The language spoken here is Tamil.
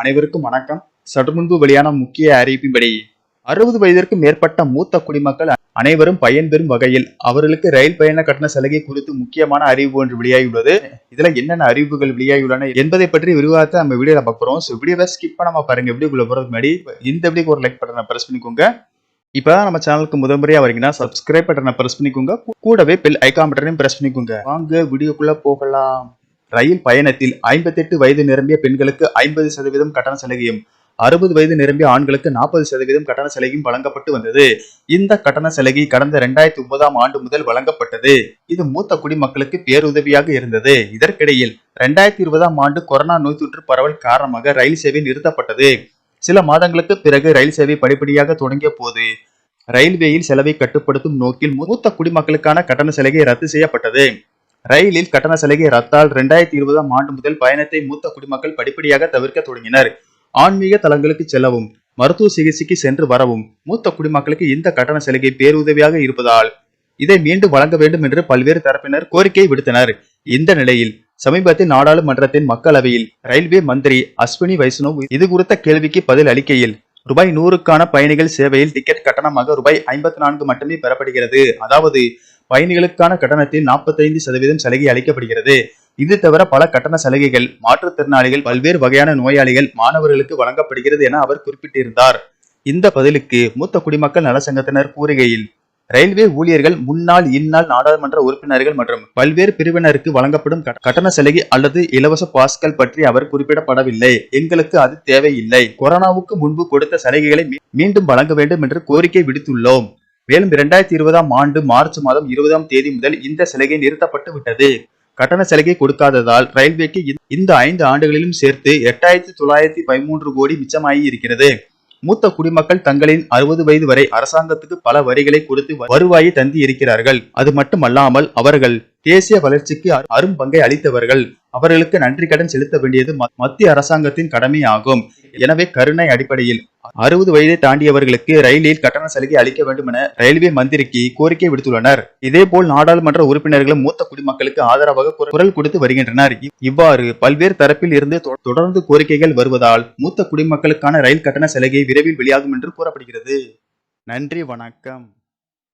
அனைவருக்கும் வணக்கம். சற்று முன்பு வெளியான முக்கிய அறிவிப்பின்படி அறுபது வயதிற்கு மேற்பட்ட மூத்த குடிமக்கள் அனைவரும் பயன்பெறும் வகையில் அவர்களுக்கு ரயில் பயண கட்டண சலுகை குறித்து முக்கியமான அறிவிப்பு ஒன்று வெளியாகியுள்ளது. இதுல என்னென்ன அறிவிப்புகள் வெளியாகியுள்ளன என்பதை பற்றி விரிவாக நம்ம வீடியோல பார்க்குறோம் ஸோ வீடியோவை ஸ்கிப் பண்ணாம பாருங்க. வீடியோக்குள்ள போறதுக்கு முன்னாடி இந்த வீடியோக்கு ஒரு லைக் பட்டனை பிரஸ் பண்ணிக்கோங்க. இப்பதான் நம்ம சேனலுக்கு முதல் முறையா வரீங்கன்னா சப்ஸ்கிரைப் பட்டனை பிரஸ் பண்ணிக்கோங்க. கூடவே பெல் ஐகான் பட்டனையும் பிரஸ் பண்ணிக்கோங்க. வாங்க வீடியோக்குள்ள போகலாம். ரயில் பயணத்தில் ஐம்பத்தெட்டு வயது நிரம்பிய பெண்களுக்கு ஐம்பது சதவீதம் கட்டண சலுகையும் அறுபது வயது நிரம்பிய ஆண்களுக்கு நாற்பது சதவீதம் கட்டண சலுகையும் வழங்கப்பட்டு வந்தது. இந்த கட்டண சலுகை கடந்த இரண்டாயிரத்தி ஒன்பதாம் ஆண்டு முதல் வழங்கப்பட்டது. இது மூத்த குடிமக்களுக்கு பேருதவியாக இருந்தது. இதற்கிடையில் இரண்டாயிரத்தி இருபதாம் ஆண்டு கொரோனா நோய் தொற்று பரவல் காரணமாக ரயில் சேவை நிறுத்தப்பட்டது. சில மாதங்களுக்கு பிறகு ரயில் சேவை படிப்படியாக தொடங்கிய போது ரயில்வேயில் செலவை கட்டுப்படுத்தும் நோக்கில் மூத்த குடிமக்களுக்கான கட்டண சலுகை ரத்து செய்யப்பட்டது. ரயிலில் கட்டண சலுகை ரத்தால் இரண்டாயிரத்தி இருபதாம் ஆண்டு முதல் பயணத்தை மூத்த குடிமக்கள் படிப்படியாக தவிர்க்க தொடங்கினர். ஆன்மீக தலங்களுக்கு செல்லவும் மருத்துவ சிகிச்சைக்கு சென்று வரவும் மூத்த குடிமக்களுக்கு இந்த கட்டண சலுகை பேருதவியாக இருப்பதால் இதை மீண்டும் வழங்க வேண்டும் என்று பல்வேறு தரப்பினர் கோரிக்கை விடுத்தனர். இந்த நிலையில் சமீபத்தில் நாடாளுமன்றத்தின் மக்களவையில் ரயில்வே மந்திரி அஸ்வினி வைஷ்ணவ் இது குறித்த கேள்விக்கு பதில் அளிக்கையில் ரூபாய் நூறுக்கான பயணிகள் சேவையில் டிக்கெட் கட்டணமாக ரூபாய் ஐம்பத்தி நான்கு மட்டுமே பெறப்படுகிறது. அதாவது பயணிகளுக்கான கட்டணத்தில் நாற்பத்தைந்து சதவீதம் சலுகை அளிக்கப்படுகிறது. இது தவிர பல கட்டண சலுகைகள் மாற்றுத்திறனாளிகள் பல்வேறு வகையான நோயாளிகள் மாணவர்களுக்கு வழங்கப்படுகிறது என அவர் குறிப்பிட்டிருந்தார். இந்த பதிலுக்கு மூத்த குடிமக்கள் நலசங்கத்தினர் கூறுகையில் ரயில்வே ஊழியர்கள் முன்னாள் இந்நாள் நாடாளுமன்ற உறுப்பினர்கள் மற்றும் பல்வேறு பிரிவினருக்கு வழங்கப்படும் கட்டண சலுகை அல்லது இலவச பாஸ்கள் பற்றி அவர் குறிப்பிடப்படவில்லை. எங்களுக்கு அது தேவையில்லை. கொரோனாவுக்கு முன்பு கொடுத்த சலுகைகளை மீண்டும் வழங்க வேண்டும் என்று கோரிக்கை விடுத்துள்ளோம். மேலும் இரண்டாயிரத்தி இருபதாம் ஆண்டு மார்ச் மாதம் இருபதாம் தேதி முதல் இந்த சலுகை நிறுத்தப்பட்டு விட்டது. கட்டண சலுகை கொடுக்காததால் ரயில்வேக்கு இந்த- ஐந்து ஆண்டுகளிலும் சேர்த்து எட்டாயிரத்தி தொள்ளாயிரத்தி பதிமூன்று கோடி மிச்சமாகி இருக்கிறது. மூத்த குடிமக்கள் தங்களின் அறுபது வயது வரை அரசாங்கத்துக்கு பல வரிகளை கொடுத்து வருவாயை தந்தி இருக்கிறார்கள் அது மட்டுமல்லாமல் அவர்கள் தேசிய வளர்ச்சிக்கு அரும்பங்கை அரும் பங்கை அளித்தவர்கள். அவர்களுக்கு நன்றி கடன் செலுத்த வேண்டியது ம- மத்திய அரசாங்கத்தின் கடமை ஆகும் எனவே கருணை அடிப்படையில் அறுபது வயதை தாண்டியவர்களுக்கு ரயிலில் கட்டண சலுகை அளிக்க வேண்டும் என ரயில்வே மந்திரிக்கு கோரிக்கை விடுத்துள்ளனர். இதேபோல் நாடாளுமன்ற உறுப்பினர்களும் மூத்த குடிமக்களுக்கு ஆதரவாக குரல் கொடுத்து வருகின்றனர். இவ்வாறு பல்வேறு தரப்பில் இருந்து தொ- தொடர்ந்து கோரிக்கைகள் வருவதால் மூத்த குடிமக்களுக்கான ரயில் கட்டண சலுகை விரைவில் வெளியாகும் என்று கூறப்படுகிறது. நன்றி வணக்கம்.